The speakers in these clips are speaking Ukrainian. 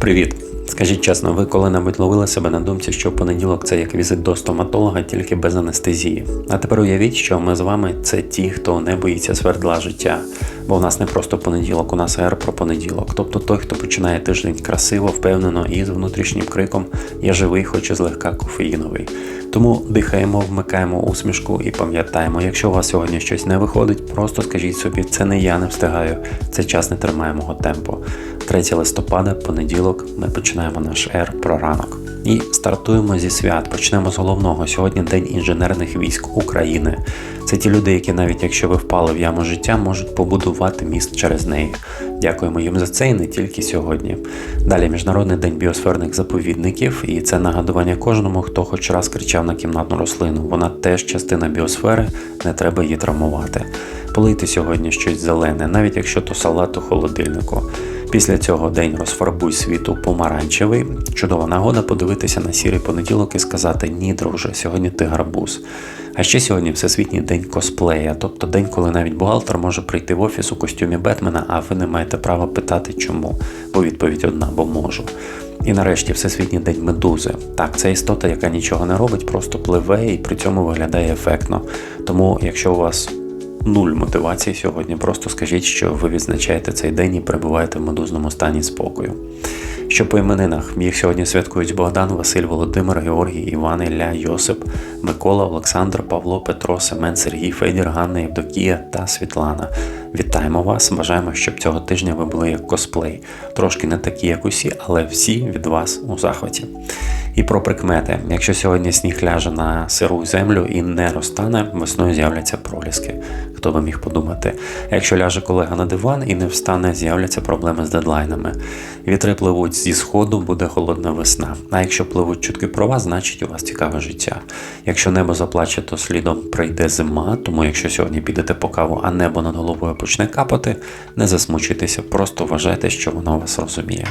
Привіт! Скажіть чесно, ви коли-небудь ловили себе на думці, що понеділок це як візит до стоматолога, тільки без анестезії. А тепер уявіть, що ми з вами це ті, хто не боїться свердла життя. Бо в нас не просто понеділок, у нас ер про понеділок. Тобто той, хто починає тиждень красиво, впевнено і з внутрішнім криком Я живий, хоч і злегка кофеїновий. Тому дихаємо, вмикаємо усмішку і пам'ятаємо, якщо у вас сьогодні щось не виходить, просто скажіть собі, це не я не встигаю, це час не тримає мого темпу. 3 листопада, понеділок, ми починаємо наш ер про ранок. І стартуємо зі свят. Почнемо з головного. Сьогодні День інженерних військ України. Це ті люди, які навіть якщо ви впали в яму життя, можуть побудувати міст через неї. Дякуємо їм за це і не тільки сьогодні. Далі Міжнародний день біосферних заповідників, і це нагадування кожному, хто хоч раз кричав на кімнатну рослину. Вона теж частина біосфери, не треба її травмувати. Полийте сьогодні щось зелене, навіть якщо то салат у холодильнику. Після цього день розфарбуй світу помаранчевий. Чудова нагода подивитися на сірий понеділок і сказати Ні, друже, сьогодні ти гарбуз. А ще сьогодні Всесвітній день косплея, тобто день, коли навіть бухгалтер може прийти в офіс у костюмі Бетмена, а ви не маєте права питати чому, бо відповідь одна, бо можу. І нарешті Всесвітній день медузи. Так, це істота, яка нічого не робить, просто пливе і при цьому виглядає ефектно. Тому, якщо у вас нуль мотивації сьогодні. Просто скажіть, що ви відзначаєте цей день і перебуваєте в медузному стані спокою. Що по іменинах їх сьогодні святкують Богдан, Василь, Володимир, Георгій, Іван, Ілля, Йосип, Микола, Олександр, Павло, Петро, Семен, Сергій, Федір, Ганна, Євдокія та Світлана. Вітаємо вас! Бажаємо, щоб цього тижня ви були як косплей. Трошки не такі, як усі, але всі від вас у захваті. І про прикмети. Якщо сьогодні сніг ляже на сиру землю і не розтане, весною з'являться проліски. Хто би міг подумати? Якщо ляже колега на диван і не встане, з'являться проблеми з дедлайнами. Вітри пливуть зі сходу, буде холодна весна. А якщо пливуть чутки про вас, значить у вас цікаве життя. Якщо небо заплаче, то слідом прийде зима. Тому якщо сьогодні підете по каву, а небо над головою почне капати, не засмучуйтеся, просто вважайте, що воно вас розуміє.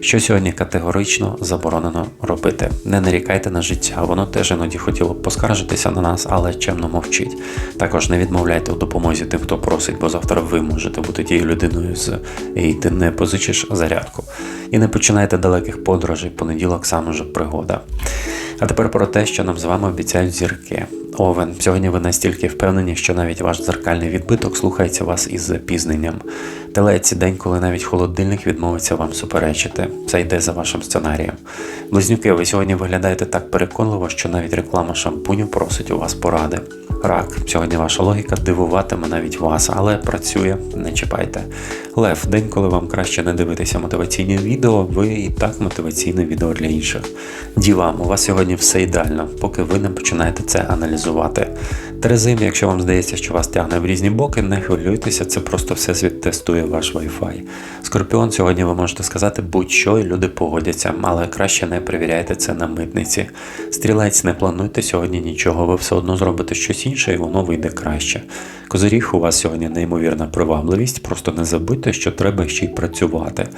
Що сьогодні категорично заборонено робити. Не нарікайте на життя, воно теж іноді хотіло б поскаржитися на нас, але чемно мовчить. Також не відмовляйте у допомозі тим, хто просить, бо завтра ви можете бути тією людиною з і ти не позичиш зарядку. І не починайте далеких подорожей, понеділок саме вже пригода. А тепер про те, що нам з вами обіцяють зірки. Овен, сьогодні ви настільки впевнені, що навіть ваш дзеркальний відбиток слухається вас із запізненням. Телець день, коли навіть холодильник відмовиться вам суперечити. Це йде за вашим сценарієм. Близнюки, ви сьогодні виглядаєте так переконливо, що навіть реклама шампуню просить у вас поради. Рак, сьогодні ваша логіка дивуватиме навіть вас, але працює, не чіпайте. Лев, день, коли вам краще не дивитися мотиваційні відео, ви і так мотиваційне відео для інших. Діва, у вас сьогодні все ідеально, поки ви не починаєте це аналізувати. Терезин, якщо вам здається, що вас тягне в різні боки, не хвилюйтеся, це просто всесвіт тестує ваш Wi-Fi. Скорпіон, сьогодні ви можете сказати будь-що і люди погодяться, але краще не перевіряйте це на митниці. Стрілець, не плануйте сьогодні нічого, ви все одно зробите щось інше і воно вийде краще. Козиріг, у вас сьогодні неймовірна привабливість, просто не забудьте, що треба ще й працювати.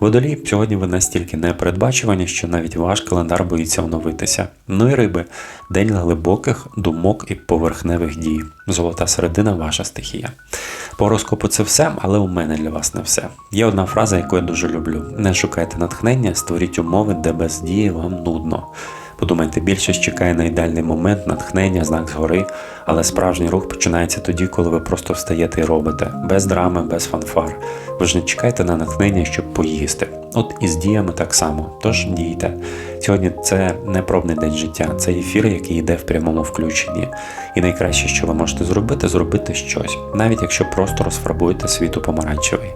Водолій, сьогодні ви настільки непередбачувані, що навіть ваш календар боїться оновитися. Ну і риби, день глибоких думок і поверхневих дій. Золота середина ваша стихія. По гороскопу це все, але у мене для вас не все. Є одна фраза, яку я дуже люблю: не шукайте натхнення, створіть умови, де без дії вам нудно. Подумайте, більшість чекає на ідеальний момент, натхнення, знак згори, але справжній рух починається тоді, коли ви просто встаєте і робите, без драми, без фанфар. Ви ж не чекайте на натхнення, щоб поїсти. От і з діями так само. Тож дійте. Сьогодні це не пробний день життя, це ефір, який йде в прямому включенні. І найкраще, що ви можете зробити, зробити щось, навіть якщо просто розфарбуєте світу помаранчевий.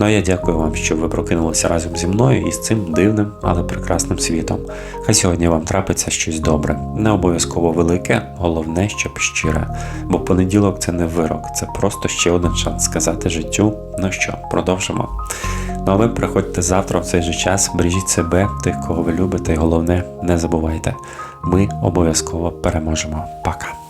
Ну а я дякую вам, що ви прокинулися разом зі мною і з цим дивним, але прекрасним світом. Хай сьогодні вам трапиться щось добре, не обов'язково велике, головне, щоб щире. Бо понеділок це не вирок, це просто ще один шанс сказати життю. Ну що, продовжимо. Ну а ви приходьте завтра в цей же час, бережіть себе, тих, кого ви любите, і головне, не забувайте, ми обов'язково переможемо. Пока.